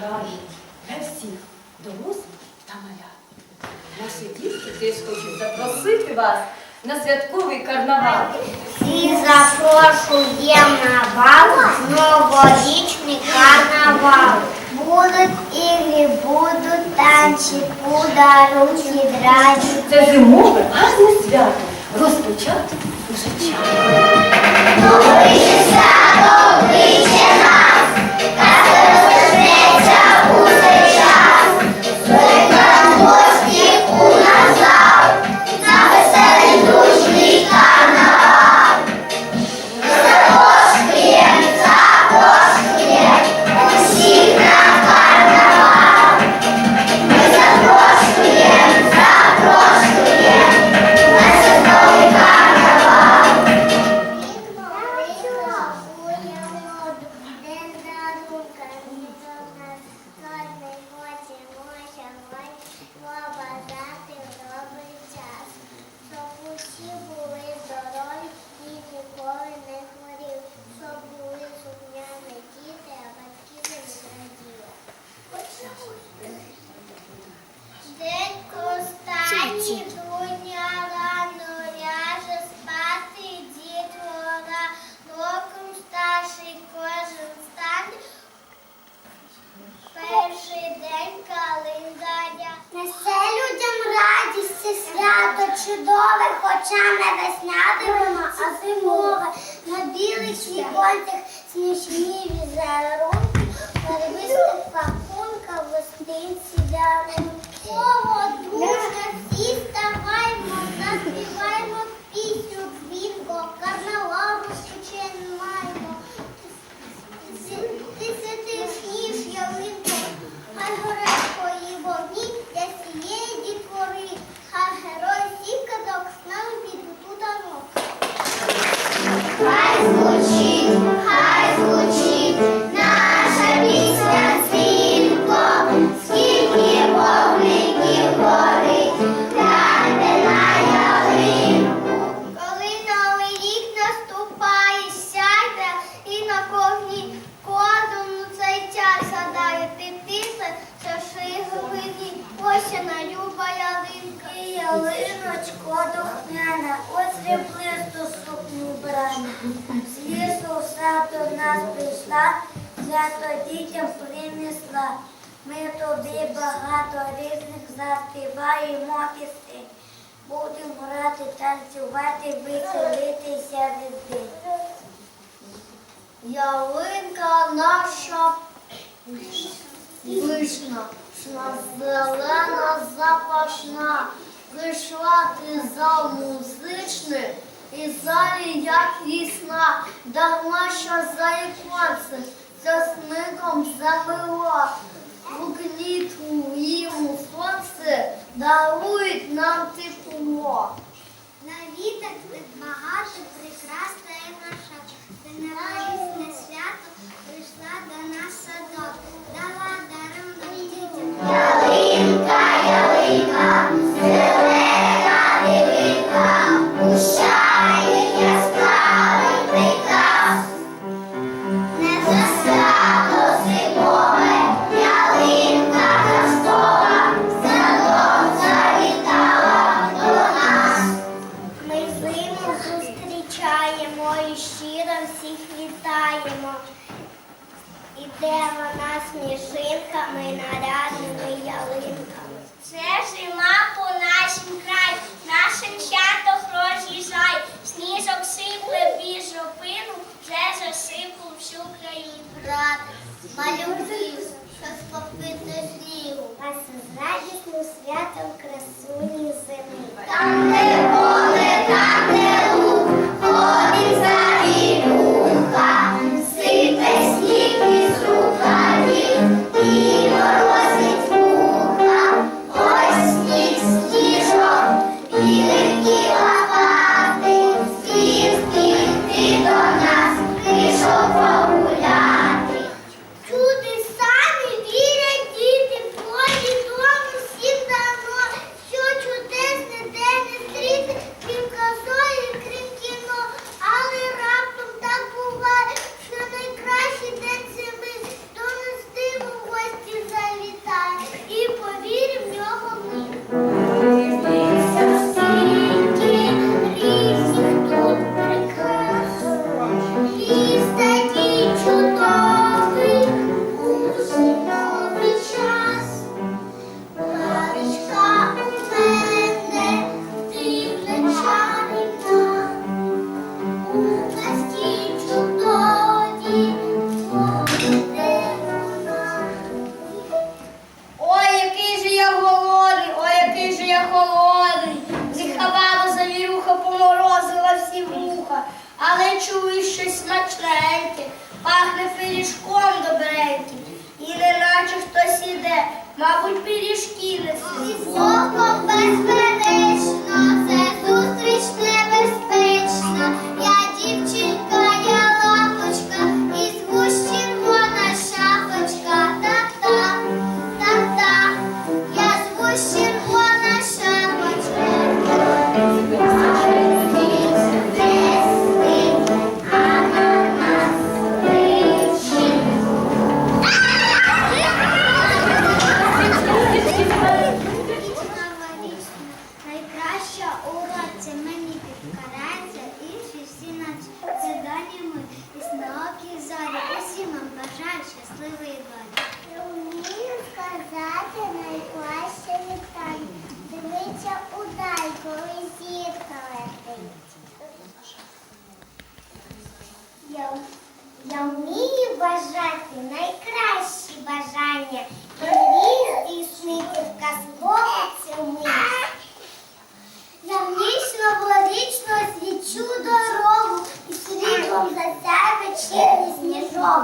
заграє для всіх дорослих та малят. Наші дітки теж хочуть запросити вас на святковий карнавал. І запрошуємо на бал новорічний карнавал. Будуть ігри, будуть танці, подарунки, драні. Це зимове гарне свято. Розпочати уже час. Щоб чудове, хоча не весняне, а зимове. На білих віконцях смішні візерунки, барвистих пакунка в гостинці дарунки. Свято дітям принесла. Ми тобі багато різних заспіваємо пісень. Будемо грати, танцювати, веселитися везде. Ялинка наша пишна, зелена запашна, прийшла ти за музичне, і залі як вісна, дарма заїкоце, за сником замила, клітку йому сонце, дарують нам тепло. Іде вона сніжинками, нарядними ялинками. Це зима по нашім край, нашим чатах роз'їжджай. Сніжок сипле без жопину, вже засипав всю країну. Брат, малюків, що спопити снігу. Вас з радісним святом красуні зими. Там, де мабуть, пиріжки несуть. Око безперечно, Я, я вмію бажати найкращі бажання. І мрії здійснити в казкову цю мить. Я в ніч новорічно свічу дорогу і світлом засяє вечірній сніжок.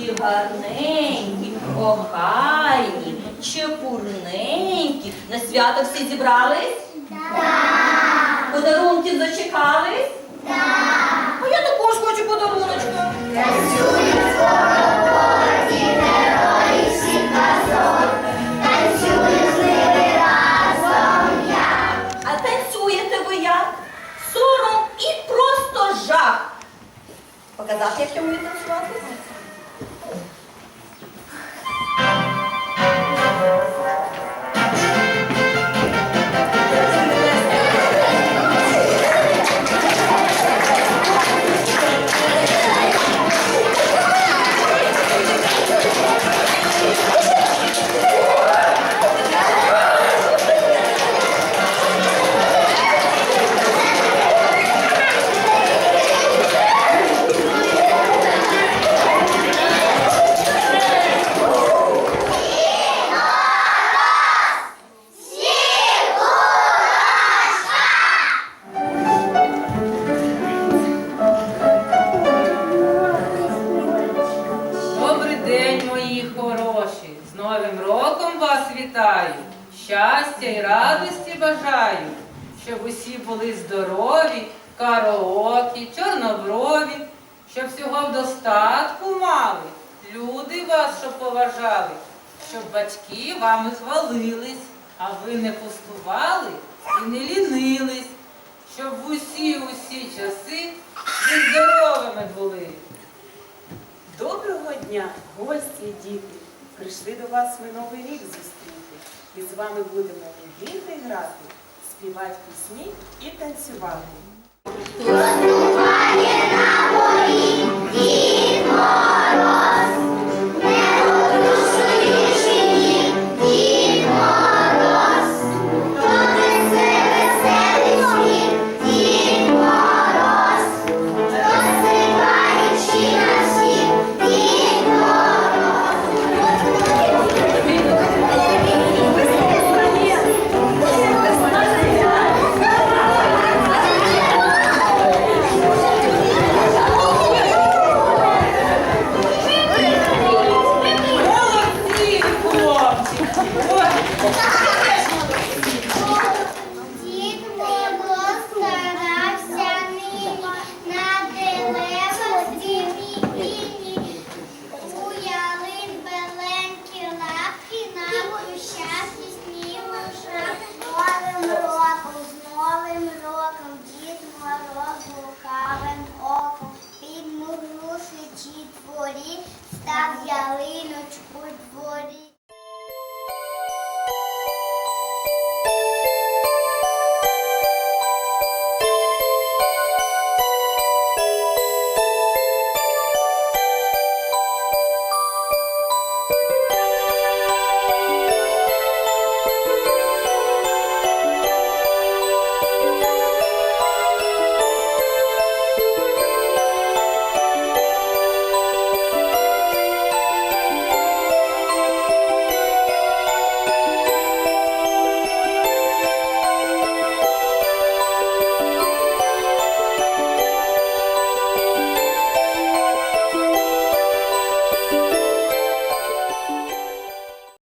Усі гарненькі, охайні, чепурненькі. На свято всі зібрались? Так! Подарунків зачекались? Так! А я також хочу подаруночка. А танцюєте ви як? Сором і просто жах. Показати, як я вмію танцювати? Кароокі, чорноброві, щоб всього в достатку мали, люди вас щоб поважали, щоб батьки вами хвалились, а ви не пустували і не лінились, щоб в усі усі часи ви здоровими були. Доброго дня, гості і діти! Прийшли до вас ми новий рік зустріти. І з вами будемо вірити грати, співати пісні і танцювати. estás, Yaolino?